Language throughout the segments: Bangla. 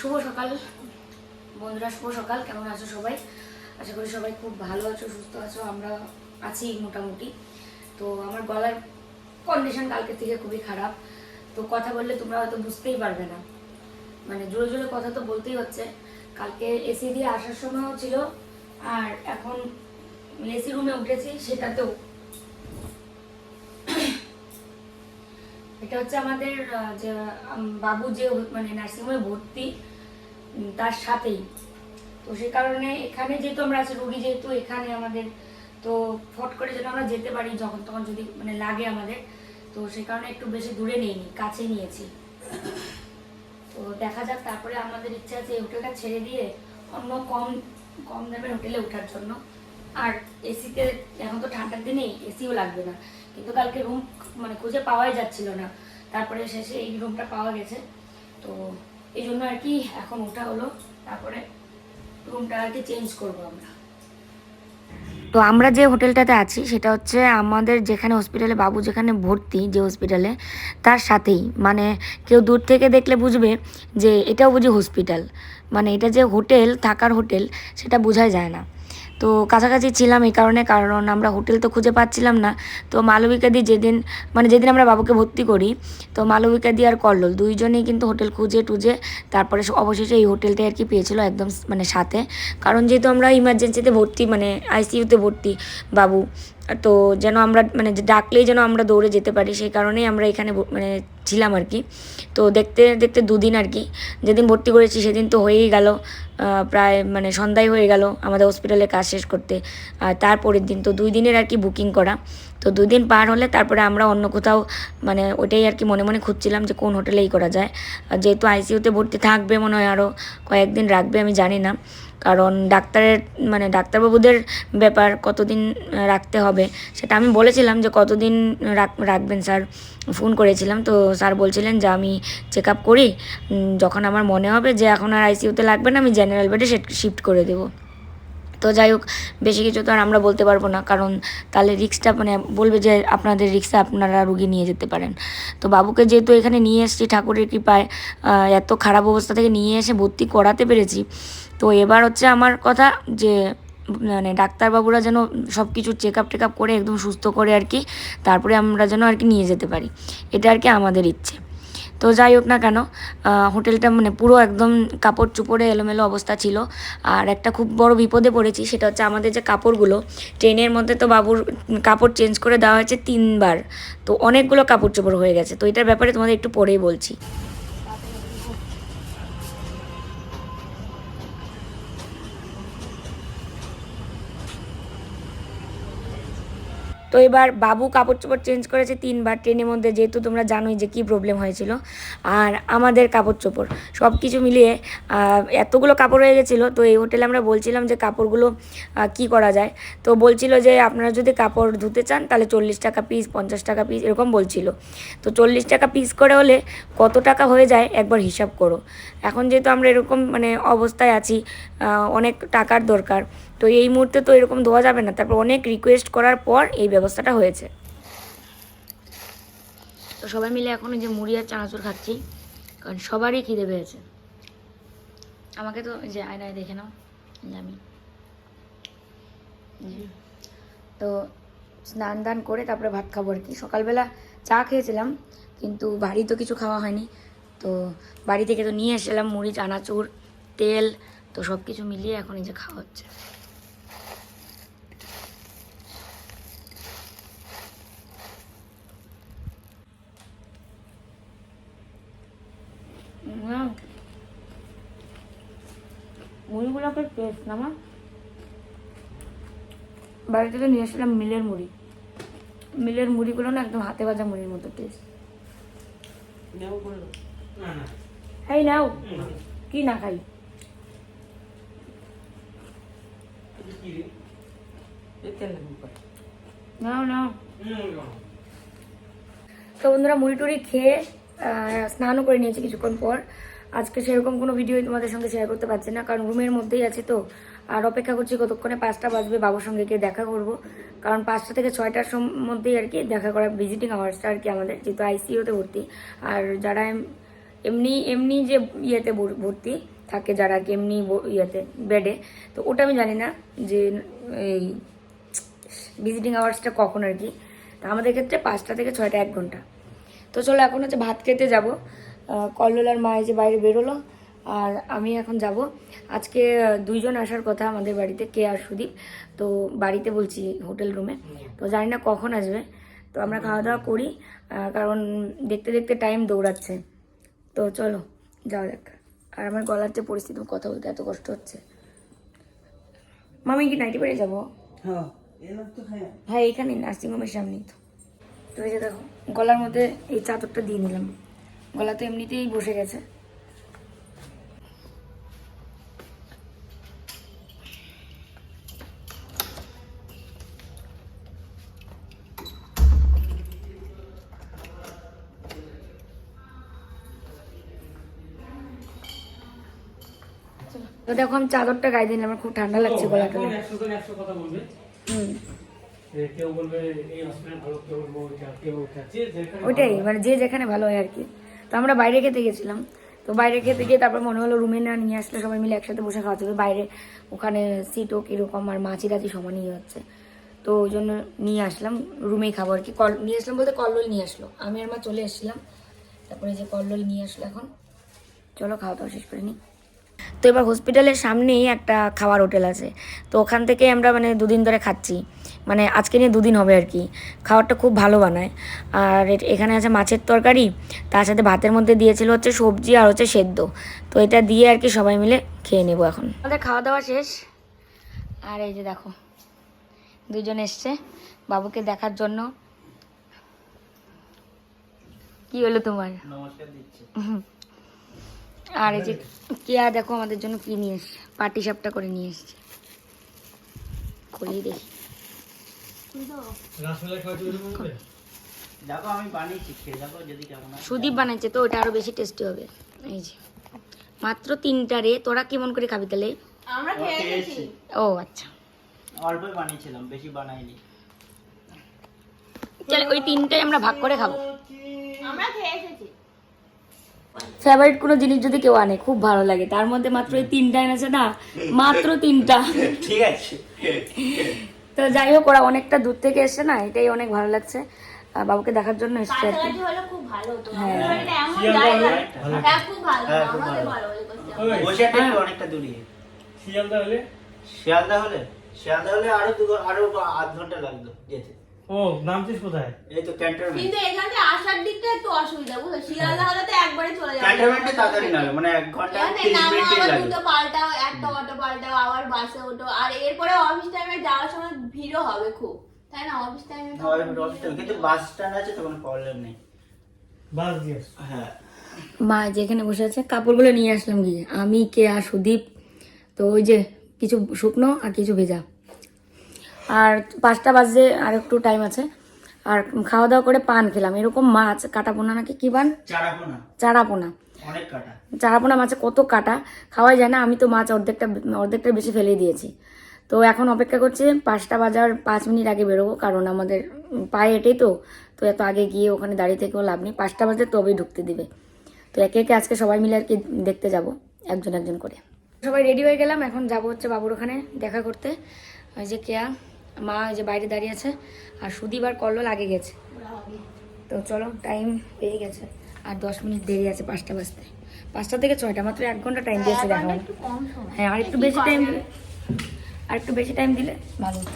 শুভ সকাল। বন্ধুরা, শুভ সকাল। কেমন আছো সবাই? আশা করি সবাই খুব ভালো আছো, সুস্থ আছো। আমরা আছি মোটামুটি। তো আমার গলার কন্ডিশন কালকে থেকে খুবই খারাপ। তো কথা বললে তোমরা হয়তো বুঝতেই পারবে না। মানে জোরে জোরে কথা তো বলতেই হচ্ছে। কালকে এসি দিয়ে আসার সময়ও ছিল, আর এখন এসি রুমে উঠেছি, সেটাতেও এটা হচ্ছে আমাদের যে বাবু যে মানে নার্সিংহোমে ভর্তি তার সাথেই। তো সেই কারণে এখানে যেহেতু আমরা আছি, রুগী যেহেতু এখানে আমাদের, তো ফট করে যেন আমরা যেতে পারি যখন তখন যদি মানে লাগে আমাদের, তো সেই কারণে একটু বেশি দূরে নিইনি কাছে নিয়েছি। তো দেখা যাক, তারপরে আমাদের ইচ্ছা আছে এই হোটেলটা ছেড়ে দিয়ে অন্য কম কম দামের হোটেলে ওঠার জন্য। আর এসিতে, এখন তো ঠান্ডার দিনে এসিও লাগবে না। কিন্তু কালকে রুম মানে খুঁজে পাওয়াই যাচ্ছিল না। তারপরে শেষে এই রুমটা পাওয়া গেছে। তো এই জন্য আর কি এখন ওঠা হলো। তারপরে রুমটা আর কি চেঞ্জ করব আমরা। তো আমরা যে হোটেলটাতে আছি, সেটা হচ্ছে আমাদের যেখানে হসপিটালে বাবু যেখানে ভর্তি যে হসপিটালে তার সাথেই। মানে কেউ দূর থেকে দেখলে বুঝবে যে এটাও বুঝি হসপিটাল মানে এটা যে হোটেল, থাকার হোটেল, সেটা বোঝাই যায় না। তো কাছাকাছি ছিলাম এই কারণে, কারণ আমরা হোটেল তো খুঁজে পাচ্ছিলাম না। তো মালবিকা দি যেদিন মানে যেদিন আমরা বাবুকে ভর্তি করি, তো মালবিকা দি আর কল্লোল। দুইজনেই কিন্তু হোটেল খুঁজে টুজে, তারপরে অবশেষে এই হোটেলটাই আর কি পেয়েছিল একদম মানে সাথে। কারণ যেহেতু আমরা ইমার্জেন্সিতে ভর্তি মানে আইসিইউতে ভর্তি বাবু, তো যেন আমরা মানে ডাকলেই যেন আমরা দৌড়ে যেতে পারি, সেই কারণেই আমরা এখানে মানে ছিলাম আর কি। তো দেখতে দেখতে দুদিন আর কি, যেদিন ভর্তি করেছি সেদিন তো হয়েই গেল। প্রায় মানে সন্ধ্যায় হয়ে গেল আমাদের হসপিটালে কাজ শেষ করতে। আর তারপরের দিন তো দুই দিনের আর কি বুকিং করা। তো দুই দিন পার হলে তারপরে আমরা অন্য কোথাও মানে ওটাই আর কি মনে মনে খুঁজছিলাম যে কোন হোটেলেই করা যায়। যেহেতু আইসিইউতে ভর্তি থাকবে মনে হয় আরও কয়েকদিন রাখবে, আমি জানি না। কারণ ডাক্তারের মানে ডাক্তারবাবুদের ব্যাপার কতদিন রাখতে হবে সেটা আমি বলেছিলাম যে কতদিন রাখ- রাখবেন স্যার। ফোন করেছিলাম তো স্যার বলছিলেন যে আমি চেক আপ করি যখন আমার মনে হবে যে এখন আর আইসিইউতে লাগবে না, আমি জেনারেল বেডে শিফট করে দেবো। তো যাই হোক, বেশি কিছু তো আর আমরা বলতে পারব না, কারণ তাহলে রিক্সটা মানে বলবে যে আপনাদের রিক্সা আপনারা রুগী নিয়ে যেতে পারেন। তো বাবুকে যেহেতু এখানে নিয়ে এসেছি, ঠাকুরের কৃপায় এত খারাপ অবস্থা থেকে নিয়ে এসে ভর্তি করাতে পেরেছি। তো এবার হচ্ছে আমার কথা যে মানে ডাক্তারবাবুরা যেন সব কিছু চেক আপ টেক আপ করে একদম সুস্থ করে আর কি, তারপরে আমরা যেন আর কি নিয়ে যেতে পারি। এটা আর কি আমাদের ইচ্ছে। তো যাই হোক না কেন হোটেলটা মানে পুরো একদম কাপড় চুপড়ে এলোমেলো অবস্থা ছিল। আর একটা খুব বড় বিপদে পড়েছি, সেটা হচ্ছে আমাদের যে কাপড়গুলো, ট্রেনের মধ্যে তো বাবুর কাপড় চেঞ্জ করে দেওয়া হয়েছে তিনবার। তো অনেকগুলো কাপড় চোপড় হয়ে গেছে। তো এটার ব্যাপারে তোমাদের একটু পরেই বলছি। তো এবার বাবু কাপড় চোপড় চেঞ্জ করেছে তিনবার। ট্রেনের মধ্যে যেহেতু তোমরা জানোই যে কী প্রবলেম হয়েছিল। আর আমাদের কাপড় চোপড় সব কিছু মিলিয়ে এতগুলো কাপড় হয়ে গেছিল। তো এই হোটেলে আমরা বলছিলাম যে কাপড়গুলো কি করা যায়? তো বলছিল যে আপনারা যদি কাপড় ধুতে চান, তাহলে চল্লিশ টাকা পিস পঞ্চাশ টাকা পিস এরকম বলছিল। তো চল্লিশ টাকা পিস করে হলে কত টাকা হয়ে যায়? একবার হিসাব করো। এখন যেহেতু আমরা এরকম মানে অবস্থায় আছি অনেক টাকার দরকার। তো এই মুহূর্তে তো এরকম ধোয়া যাবে না। তারপর অনেক রিকোয়েস্ট করার পর এই ব্যবস্থাটা হয়েছে। তো সবাই মিলে এখন যে মুড়ি আর চানাচুর খাচ্ছি, কারণ সবারই খিদে পেয়েছে। আমাকে তো যে আয়নায় দেখে নাও আমি তো স্নান দান করে তারপরে ভাত খাব আর কি। সকালবেলা চা খেয়েছিলাম, কিন্তু বাড়ি তো কিছু খাওয়া হয়নি। তো বাড়ি থেকে তো নিয়ে এসেছিলাম মুড়ি, চানাচুর, তেল, তো সব কিছু মিলিয়ে এখন এই যে খাওয়া হচ্ছে। হুম। মুড়িগুলোকে টেস্ট না আমার বাড়ি থেকে নিয়ে এসেছিলাম মিলের মুড়ি। মিলের মুড়িগুলো না একদম হাতে ভাজা মুড়ির মতো টেস্ট এই নাও। কি না খাই? নাও নাও। তো বন্ধুরা মুড়ি টুড়ি খেয়ে স্নানও করে নিয়েছি কিছুক্ষণ পর। আজকে সেরকম কোনো ভিডিও তোমাদের সঙ্গে শেয়ার করতে পারছি না, কারণ রুমের মধ্যেই আছি তো। আর অপেক্ষা করছি কতক্ষণে পাঁচটা বাজবে, বাবুর সঙ্গে গিয়ে দেখা করব। কারণ পাঁচটা থেকে ছয়টার মধ্যেই আর কি দেখা করা ভিজিটিং আওয়ার্সটা আর কি আমাদের, যেহেতু আইসিইউতে ভর্তি। আর যারা এমনি এমনি যে ইয়েতে ভর্তি থাকে, যারা কি এমনি ইয়েতে বেডে তো ওটা আমি জানি না যে এই ভিজিটিং আওয়ার্সটা কখন আর কি। তা আমাদের ক্ষেত্রে পাঁচটা থেকে ছয়টা এক ঘণ্টা। তো চলো এখন হচ্ছে ভাত খেতে যাব। কল্লোল আর মা এই যে বাইরে বেরোলো আর আমি এখন যাব। আজকে দুইজন আসার কথা আমাদের বাড়িতে কে আর সুদীপ। তো বাড়িতে বলছি হোটেল রুমে। তো জানি না কখন আসবে। তো আমরা খাওয়া দাওয়া করি কারণ দেখতে দেখতে টাইম দৌড়াচ্ছে। তো চলো যাওয়া যাক। আর আমার গলার যে পরিস্থিতি কথা বলতে এত কষ্ট হচ্ছে। মামি কি নাইটি বাড়ি যাব? হ্যাঁ হ্যাঁ হ্যাঁ এইখানে নার্সিংহোমের সামনেই তো। তো এই যে দেখো গলার মধ্যে এই চাদরটা দিয়ে নিলাম। গলা তো এমনিতেই বসে গেছে। তো দেখো আমি চাদরটা গায়ে দিলাম আমার খুব ঠান্ডা লাগছে গলাটা। হুম। কেউ বলবে এই হসপিটাল ভালো কেউ বলব কেউ ওইটা ওইটাই মানে যে যেখানে ভালো হয় আর কি। তো আমরা বাইরে খেতে গেছিলাম। তো বাইরে খেতে গিয়ে তারপর মনে হলো রুমে না নিয়ে আসলে সবাই মিলে একসাথে বসে খাওয়া যাবে বাইরে ওখানে সিটও কীরকম আর মাছি টাছি সমানই হচ্ছে। তো ওই জন্য নিয়ে আসলাম রুমেই খাব আর কি। কল নিয়ে আসলাম বলতে কল্লোল নিয়ে আসলো। আমি আর মা চলে এসেছিলাম। তারপরে যে কল্লোল নিয়ে আসলো এখন। চলো খাওয়া দাওয়া শেষ করে নিই তো এবার হসপিটালের সামনেই একটা খাওয়ার হোটেল আছে। তো ওখান থেকে আমরা মানে দুদিন ধরে খাচ্ছি। মানে আজকে নিয়ে দুদিন হবে আর কি। খাবারটা খুব ভালো বানায়। আর এখানে আছে মাছের তরকারি। তার সাথে ভাতের মধ্যে দিয়েছিল হচ্ছে সবজি আর হচ্ছে সেদ্ধ। তো এটা দিয়ে আর কি সবাই মিলে খেয়ে নেব এখন। আমাদের খাওয়া দাওয়া শেষ। আর এই যে দেখো দুজন এসছে বাবুকে দেখার জন্য। কি হলো তোমার? নমস্কার দিচ্ছি। হুম। আর এই যে কেয়া দেখো আমাদের জন্য কি নিয়ে এসছে? পাটি সাপটা করে নিয়ে এসছে। খুলেই দেখি। সুদীপ বানাইছে তো ওটা আরও বেশি টেস্টি হবে। এই যে। মাত্র তিনটা রে তোরা কেমন করে খাবি তাহলে? আমরা ও, খেয়েছি। ও আচ্ছা। অল্পই বানিয়েছিলাম বেশি বানাইনি। চল ওই তিনটাই আমরা ভাগ করে খাব। ফেভারিট কোনো জিনিস যদি কেউ আনে খুব ভালো লাগে। তার মধ্যে মাত্র এই তিনটা এনেছে না? মাত্র তিনটা। ঠিক আছে। তো যাই হোক ওরা অনেকটা দূর থেকে এসছে না? এটাই অনেক ভালো লাগছে। বাবুকে দেখার জন্য এসছে আর কি। হলে হ্যাঁ। শিয়ালদা হলে ভালো। হ্যাঁ হ্যাঁ, হ্যাঁ। দূরে। শিয়ালদা হলে? শিয়ালদা হলে আরও দু আরও আধ ঘণ্টা লাগতো যেতে। ও নামছিস কোথায়? এই তো ক্যান্টনমেন্ট কিন্তু এখান থেকে আসার দিকটা একটু অসুবিধা বুঝলো? শিয়ালদা হলে তো একবারে চলে যাবে। ক্যান্টনমেন্টে তাড়াতাড়ি নামে মানে এক ঘণ্টা এখানে তিরিশ নামো মিনিট আবার লাগে। দুটো পাল্টাও একটা অটো পাল্টাও আবার বাসে ওঠো আর এরপরে অফিস টাইমে যাওয়ার সময় ভিড়ও হবে খুব। তাই না? অফিস টাইমে হয় অফিসটা কিন্তু বাস স্ট্যান্ড আছে তো কোনো প্রবলেম নেই। বাস দিয়ে হ্যাঁ। মা যেখানে বসে আছে কাপড়গুলো নিয়ে আসলাম গিয়ে। আমি কে আর সুদীপ তো ওই যে কিছু শুকনো আর কিছু ভেজা। আর পাঁচটা বাজে আর একটু টাইম আছে। আর খাওয়া দাওয়া করে পান খেলাম। এরকম মাছ কাটা পোনা নাকি কি চারাপোনা। পোনা কাটা। চারাপোনা মাছে কত কাটা? খাওয়াই যায় না আমি তো মাছ অর্ধেকটা অর্ধেকটা বেশি ফেলে দিয়েছি। তো এখন অপেক্ষা করছি পাঁচটা বাজার পাঁচ মিনিট আগে বেরোবো কারণ আমাদের পায়ে হেঁটেই তো। তো এত আগে গিয়ে ওখানে দাঁড়িয়ে থেকেও লাভ নেই। পাঁচটা বাজে তবেই ঢুকতে দিবে। তো একে একে আজকে সবাই মিলে আর কি দেখতে যাব একজন একজন করে। সবাই রেডি হয়ে গেলাম এখন যাব হচ্ছে বাবুর ওখানে দেখা করতে। ওই যে কেয়া। মা ওই যে বাইরে দাঁড়িয়ে আছে আর সুদীপ আর কল্লোল আগে গেছে। তো চলো টাইম পেয়ে গেছে। আর দশ মিনিট দেরি আছে পাঁচটা বাজতে। পাঁচটা থেকে ছয়টা মাত্র এক ঘণ্টা টাইম দিয়েছে দেখা। কম সময়। হ্যাঁ আর একটু বেশি টাইম আর একটু বেশি টাইম দিলে ভালো। হতো।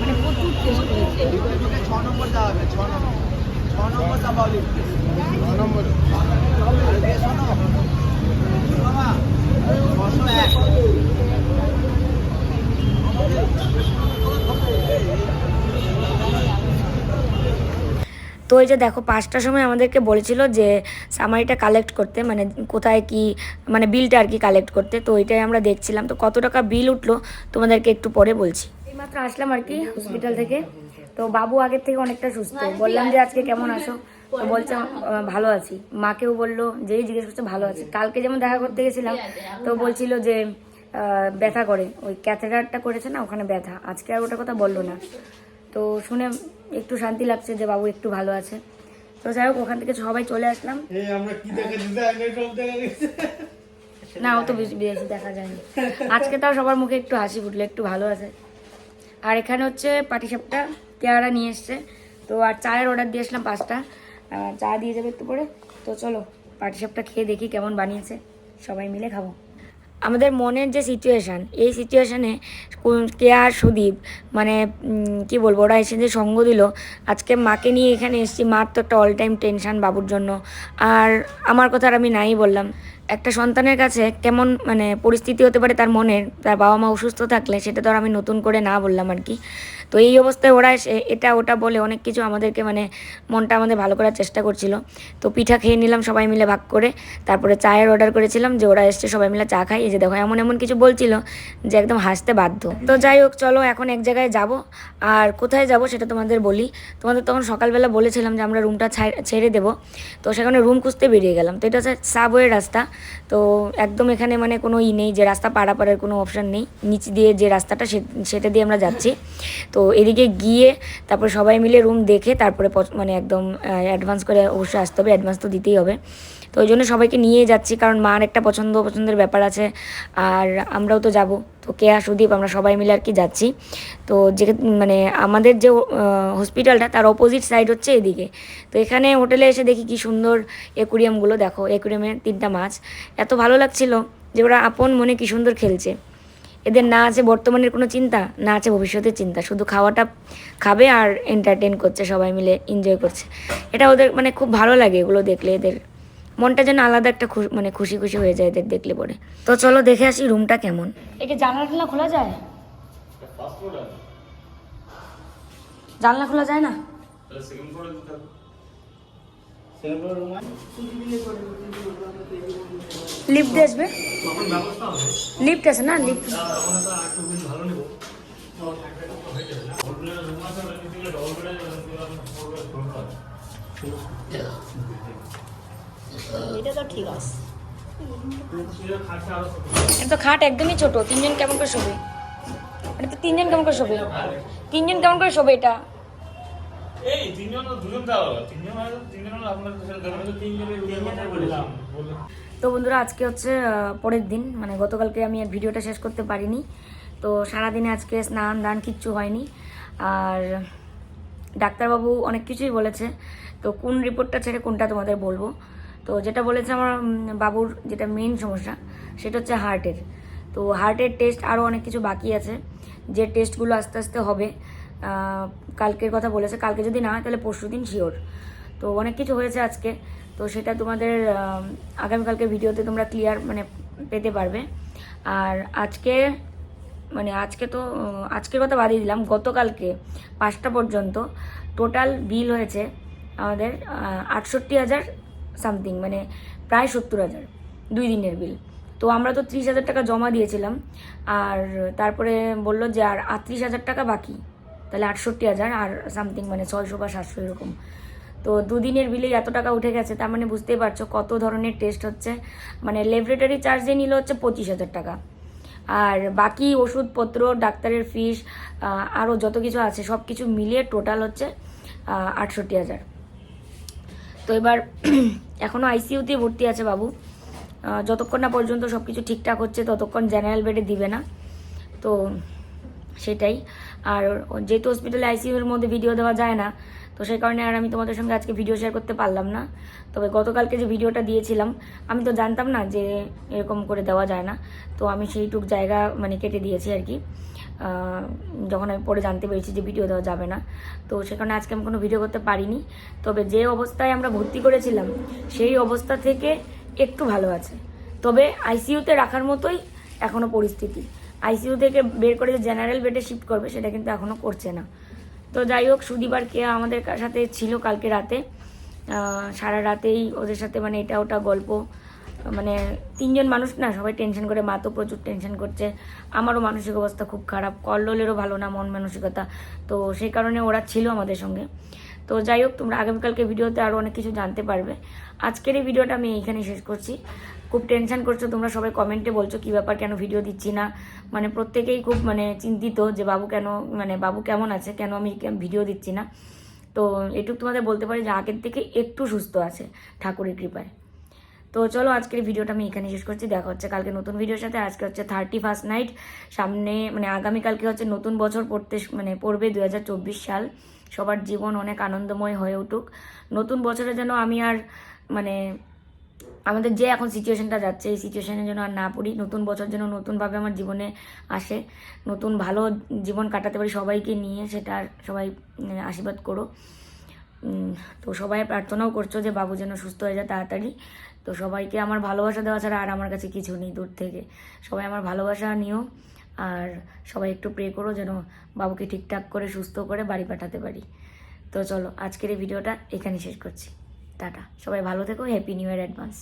মানে প্রচুর টেস্ট হয়েছে। তো এই যে দেখো, পাঁচটার সময় আমাদেরকে বলেছিল যে সামারিটা কালেক্ট করতে মানে কোথায় কি মানে বিলটা আর কি কালেক্ট করতে। তো ওইটাই আমরা দেখছিলাম। তো কত টাকা বিল উঠল, তোমাদেরকে একটু পরে বলছি। এইমাত্র আসলাম আর কি হসপিটাল থেকে। তো বাবু আগের থেকে অনেকটা সুস্থ। বললাম যে আজকে কেমন আছো? তো বলছে ভালো। আছি। মাকেও বলল যেই জিজ্ঞেস করছে ভালো আছি। কালকে যেমন দেখা করতে গেছিলাম তো বলছিল যে ব্যথা করে। ওই ক্যাথেটারটা করেছে না ওখানে ব্যথা। আজকে আর ওটা কথা বলল না। তো শুনে একটু শান্তি লাগছে যে বাবু একটু ভালো আছে। তো যাই হোক ওখান থেকে সবাই চলে আসলাম। এই আমরা কি দেখা দিতে আগে সব দেখা গেছে না ও তো বেশি বেশি দেখা যায়নি। আজকে তাও সবার মুখে একটু হাসি ফুটলো একটু ভালো আছে। আর এখানে হচ্ছে পাটিসাপটা। পেয়ারা নিয়ে এসছে। তো আর চায়ের অর্ডার দিয়ে আসলাম পাঁচটা। চা দিয়ে যাবে একটু পরে। তো চলো পাটিসাপটা খেয়ে দেখি কেমন বানিয়েছে। সবাই মিলে খাব। আমাদের মনের যে সিচুয়েশান এই সিচুয়েশানে কে আর সুদীপ মানে কি বলব, ওরা এসে যে সঙ্গ দিল, আজকে মাকে নিয়ে এখানে এসেছি। মার তো একটা অল টাইম টেনশন বাবুর জন্য। আর আমার কথা আর আমি নাই বললাম। একটা সন্তানের কাছে কেমন মানে পরিস্থিতি হতে পারে তার মনের, তার বাবা মা অসুস্থ থাকলে, সেটা তো আর আমি নতুন করে না বললাম আর কি। তো এই অবস্থায় ওরা এটা ওটা বলে অনেক কিছু আমাদেরকে মানে মনটা আমাদের ভালো করার চেষ্টা করছিল। তো পিঠা খেয়ে নিলাম সবাই মিলে ভাগ করে। তারপরে চায়ের অর্ডার করেছিলাম যে ওরা এসছে সবাই মিলে চা খাই এই যে দেখো এমন এমন কিছু বলছিল যে একদম হাসতে বাধ্য। তো যাই হোক, চলো এখন এক জায়গায় যাব। আর কোথায় যাব সেটা তোমাদের বলি। তোমাদের তখন সকালবেলা বলেছিলাম যে আমরা রুমটা ছেড়ে দেবো। তো সেখানে রুম খুঁজতে বেরিয়ে গেলাম। তো এটা হচ্ছে সাবওয়ের রাস্তা। তো একদম এখানে মানে কোনো ই নেই যে রাস্তা পারাপারের কোনো অপশান নেই। নিচ দিয়ে যে রাস্তাটা সেটা দিয়ে আমরা যাচ্ছি। তো এদিকে গিয়ে তারপর সবাই মিলে রুম দেখে তারপরে মানে একদম অ্যাডভান্স করে অবশ্যই আসতে হবে অ্যাডভান্স তো দিতেই হবে। তো ওই জন্য সবাইকে নিয়ে যাচ্ছি, কারণ মার একটা পছন্দ, পছন্দের ব্যাপার আছে, আর আমরাও তো যাব। তো কেয়া সুদীপ, আমরা সবাই মিলে আর কি যাচ্ছি। তো যে মানে আমাদের যে হসপিটালটা তার অপোজিট সাইড হচ্ছে এদিকে। তো এখানে হোটেলে এসে দেখি কি সুন্দর একুরিয়ামগুলো দেখো একুরিয়ামে তিনটা মাছ। এত ভালো লাগছিল যে ওরা আপন মনে কি সুন্দর খেলছে। এদের না আছে বর্তমানের কোনো চিন্তা না আছে ভবিষ্যতের চিন্তা। শুধু খাওয়াটা খাবে আর এন্টারটেন করছে সবাই মিলে এনজয় করছে। এটা ওদের মানে খুব ভালো লাগে এগুলো দেখলে এদের। মনটা যেন আলাদা একটা খুশি মানে খুশি খুশি হয়ে যায় এদের দেখলে পরে। তো চলো দেখে আসি রুমটা কেমন। এই যে জানলা টানলা খোলা যায়? জানলা খোলা যায় না? সেকেন্ড ফ্লোর রুম লিফট আসবে? লিফট আছে না? লিফট এটা তো ঠিক আছে। এটা তো খাট একদমই ছোট তিনজন কেমন করে শোবে? এটা তো তিনজন কেমন করে শোবে? তিনজন কেমন করে শোবে এটা? এই তিনজন দুজন দেওয়া তিনজন তো তিনজন আপনার সাথে ধরে নিলে তিনজনের তিনজনের বললাম তো বন্ধুরা আজকে হচ্ছে পরের দিন। মানে গতকালকে আমি ভিডিওটা শেষ করতে পারিনি। তো সারাদিনে আজকে স্নান দান কিচ্ছু হয়নি। আর ডাক্তারবাবু অনেক কিছুই বলেছে। তো কোন রিপোর্টটা ছেড়ে কোনটা তোমাদের বলব? তো যেটা বলেছে আমার বাবুর যেটা মেন সমস্যা সেটা হচ্ছে হার্টের তো হার্টের টেস্ট আরও অনেক কিছু বাকি আছে। যে টেস্টগুলো আস্তে আস্তে হবে কালকের কথা বলেছে। কালকে যদি না হয়, তাহলে পরশু দিন শিওর। তো অনেক কিছু হয়েছে আজকে। তো সেটা তোমাদের আগামীকালকে ভিডিওতে তোমরা ক্লিয়ার মানে পেতে পারবে। আর আজকে মানে আজকে তো আজকের কথা বাদিয়ে দিলাম। গতকালকে পাঁচটা পর্যন্ত টোটাল বিল হয়েছে আমাদের আটষট্টি হাজার সামথিং মানে প্রায় সত্তর হাজার দুই দিনের বিল তো আমরা তো ত্রিশ হাজার টাকা জমা দিয়েছিলাম। আর তারপরে বলল যে, আর আটত্রিশ হাজার টাকা বাকি। তাহলে আটষট্টি হাজার আর সামথিং মানে ছয়শো বা সাতশো এরকম। তো দুদিনের বিলেই এত টাকা উঠে গেছে, তার মানে বুঝতেই পারছ কত ধরনের টেস্ট হচ্ছে। মানে ল্যাবরেটরি চার্জ দিয়ে নিল হচ্ছে পঁচিশ হাজার টাকা। আর বাকি ওষুধপত্র, ডাক্তারের ফিস আরও যত কিছু আছে সব কিছু মিলিয়ে টোটাল হচ্ছে আটষট্টি হাজার। তো এবার এখনও আইসিইউতে ভর্তি আছে বাবু। যতক্ষণ না পর্যন্ত সব কিছু ঠিকঠাক হচ্ছে, ততক্ষণ জেনারেল বেডে দিবে না। তো সেটাই। আর যেহেতু হসপিটালে আইসিইউর মধ্যে ভিডিও দেওয়া যায় না, তো সেই কারণে আর আমি তোমাদের সঙ্গে আজকে ভিডিও শেয়ার করতে পারলাম না। তবে গতকালকে যে ভিডিওটা দিয়েছিলাম, আমি তো জানতাম না যে এরকম করে দেওয়া যায় না। তো আমি সেইটুক জায়গা মানে কেটে দিয়েছি আর কি। যখন আমি পরে জানতে পেরেছি যে ভিডিও দেওয়া যাবে না, তো সেখানে আজকে আমি কোনো ভিডিও করতে পারিনি। তবে যে অবস্থায় আমরা ভর্তি করেছিলাম, সেই অবস্থা থেকে একটু ভালো আছে। তবে আইসিইউতে রাখার মতোই এখনও পরিস্থিতি। আইসিইউ থেকে বের করে যে জেনারেল বেডে শিফট করবে, সেটা কিন্তু এখনও করছে না। তো যাই হোক সুদীপার কে আমাদের সাথে ছিল কালকে রাতে। সারা রাতেই ওদের সাথে মানে এটা ওটা গল্প। মানে তিনজন মানুষ না, সবাই টেনশন করে, মা তো প্রচুর টেনশন করছে। আমারও মানসিক অবস্থা খুব খারাপ, কল্লোলেরও ভালো না মন মানসিকতা। তো সেই কারণে ওরা ছিল আমাদের সঙ্গে। তো যাই হোক, তোমরা আগামীকালকে ভিডিওতে আরও অনেক কিছু জানতে পারবে। আজকের এই ভিডিওটা আমি এইখানেই শেষ করছি। খুব টেনশন করছ, তোমরা সবাই কমেন্টে বলছো কী ব্যাপার, কেন ভিডিও দিচ্ছি না? মানে প্রত্যেকেই খুব মানে চিন্তিত যে বাবু কেন মানে বাবু কেমন আছে, কেন আমি ভিডিও দিচ্ছি না? তো এটুকু তোমাদের বলতে পারি যে আগের থেকে একটু সুস্থ আছে ঠাকুরের কৃপায়। তো চলো আজকের ভিডিওটা আমি এখানে শেষ করছি, দেখা হচ্ছে কালকে নতুন ভিডিওর সাথে। আজকে হচ্ছে থার্টি ফার্স্ট নাইট সামনে মানে আগামীকালকে হচ্ছে নতুন বছর পড়তে মানে পড়বে দু হাজার চব্বিশ সাল। সবার জীবন অনেক আনন্দময় হয়ে উঠুক। নতুন বছরে যেন আমি আর মানে আমাদের যে এখন সিচুয়েশনটা যাচ্ছে, এই সিচুয়েশনে যেন আর না পড়ি, নতুন বছর যেন নতুনভাবে আমার জীবনে আসে, নতুন ভালো জীবন কাটাতে পারি সবাইকে নিয়ে, সেটা সবাই আশীর্বাদ করো। তো সবাই প্রার্থনাও করছ যে বাবু যেন সুস্থ হয়ে যায় তাড়াতাড়ি। তো সবাইকে আমার ভালোবাসা দেওয়া ছাড়া আর আমার কাছে কিছু নেই দূর থেকে। সবাই আমার ভালোবাসা নিও, আর সবাই একটু প্রে করো যেন বাবুকে ঠিকঠাক করে, সুস্থ করে বাড়ি পাঠাতে পারি। তো চলো, আজকের এই ভিডিওটা এখানে শেষ করছি। টাটা। সবাই ভালো থেকো হ্যাপি নিউ ইয়ার অ্যাডভান্স